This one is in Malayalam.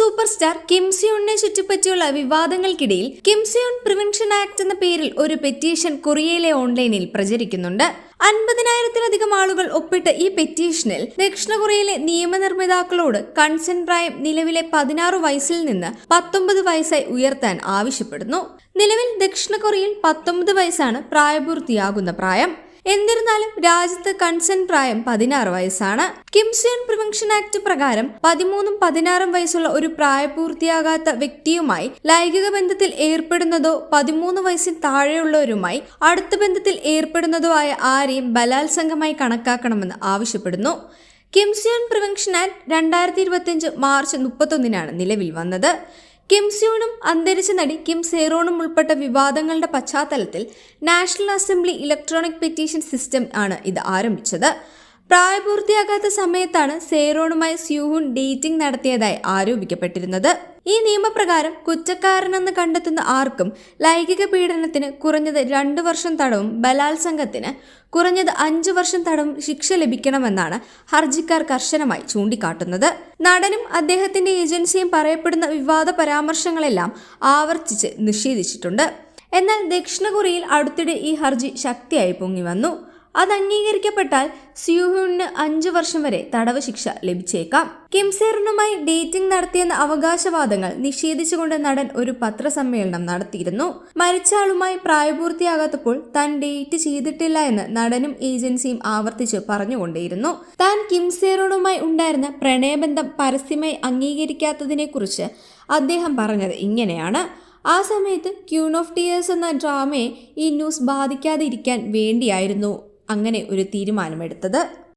സൂപ്പർ സ്റ്റാർ കിം സിയോണിനെ ചുറ്റിപ്പറ്റിയുള്ള വിവാദങ്ങൾക്കിടയിൽ കിം സിയോൺ പ്രിവെൻഷൻ ആക്ട് എന്ന പേരിൽ ഒരു പെറ്റീഷൻ കൊറിയയിലെ ഓൺലൈനിൽ പ്രചരിക്കുന്നുണ്ട്. അൻപതിനായിരത്തിലധികം ആളുകൾ ഒപ്പിട്ട ഈ പെറ്റീഷനിൽ ദക്ഷിണ കൊറിയയിലെ നിയമനിർമ്മിതാക്കളോട് കൺസെന്റ് പ്രായം നിലവിലെ പതിനാറ് വയസ്സിൽ നിന്ന് പത്തൊമ്പത് വയസ്സായി ഉയർത്താൻ ആവശ്യപ്പെടുന്നു. നിലവിൽ ദക്ഷിണ കൊറിയയിൽ പത്തൊമ്പത് വയസ്സാണ് പ്രായപൂർത്തിയാകുന്ന പ്രായം. എന്നിരുന്നാലും രാജ്യത്ത് കൺസെന്റ് പ്രായം പതിനാറ് വയസ്സാണ്. കിംസിയൻ പ്രിവെൻഷൻ ആക്ട് പ്രകാരം പതിമൂന്നും പതിനാറും വയസ്സുള്ള ഒരു പ്രായപൂർത്തിയാകാത്ത വ്യക്തിയുമായി ലൈംഗിക ബന്ധത്തിൽ ഏർപ്പെടുന്നതോ പതിമൂന്ന് വയസ്സിൽ താഴെയുള്ളവരുമായി അടുത്ത ബന്ധത്തിൽ ഏർപ്പെടുന്നതോ ആയ ആരെയും ബലാത്സംഗമായി കണക്കാക്കണമെന്ന് ആവശ്യപ്പെടുന്നു. കിംസിയോൺ പ്രിവെൻഷൻ ആക്ട് രണ്ടായിരത്തി ഇരുപത്തിയഞ്ച് മാർച്ച് മുപ്പത്തൊന്നിനാണ് നിലവിൽ വന്നത്. കിം സ്യൂണും അന്തരിച്ച നടി കിം സേറോണും ഉൾപ്പെട്ട വിവാദങ്ങളുടെ പശ്ചാത്തലത്തിൽ national assembly electronic petition system ആണ് ഇത് ആരംഭിച്ചത്. പ്രായപൂർത്തിയാകാത്ത സമയത്താണ് സേറോണുമായി സ്യൂഹുൻ ഡേറ്റിംഗ് നടത്തിയതായി ആരോപിക്കപ്പെട്ടിരുന്നത്. ഈ നിയമപ്രകാരം കുറ്റക്കാരനെന്ന് കണ്ടെത്തുന്ന ആർക്കും ലൈംഗിക പീഡനത്തിന് കുറഞ്ഞത് രണ്ടു വർഷം തടവും ബലാത്സംഗത്തിന് കുറഞ്ഞത് അഞ്ചു വർഷം തടവും ശിക്ഷ ലഭിക്കണമെന്നാണ് ഹർജിക്കാർ കർശനമായി ചൂണ്ടിക്കാട്ടുന്നത്. നടനും അദ്ദേഹത്തിന്റെ ഏജൻസിയും പറയപ്പെടുന്ന വിവാദ പരാമർശങ്ങളെല്ലാം ആവർത്തിച്ച് നിഷേധിച്ചിട്ടുണ്ട്. എന്നാൽ ദക്ഷിണ കൊറിയയിൽ അടുത്തിടെ ഈ ഹർജി ശക്തിയായി പൊങ്ങി വന്നു. അത് അംഗീകരിക്കപ്പെട്ടാൽ സ്യൂഹുവിന് അഞ്ചു വർഷം വരെ തടവ് ശിക്ഷ ലഭിച്ചേക്കാം. കിംസേറിനുമായി ഡേറ്റിംഗ് നടത്തിയെന്ന അവകാശവാദങ്ങൾ നിഷേധിച്ചുകൊണ്ട് നടൻ ഒരു പത്രസമ്മേളനം നടത്തിയിരുന്നു. മരിച്ച ആളുമായി പ്രായപൂർത്തിയാകാത്തപ്പോൾ താൻ ഡേറ്റ് ചെയ്തിട്ടില്ല എന്ന് നടനും ഏജൻസിയും ആവർത്തിച്ച് പറഞ്ഞുകൊണ്ടേയിരുന്നു. താൻ കിംസേറോണുമായി ഉണ്ടായിരുന്ന പ്രണയബന്ധം പരസ്യമായി അംഗീകരിക്കാത്തതിനെക്കുറിച്ച് അദ്ദേഹം പറഞ്ഞത് ഇങ്ങനെയാണ്. ആ സമയത്ത് ക്യൂൺ ഓഫ് ടിയേഴ്സ് എന്ന ഡ്രാമയെ ഈ ന്യൂസ് ബാധിക്കാതെ ഇരിക്കാൻ വേണ്ടിയായിരുന്നു. അങ്ങനെ ഒരു തീരുമാനമെടുത്തത്.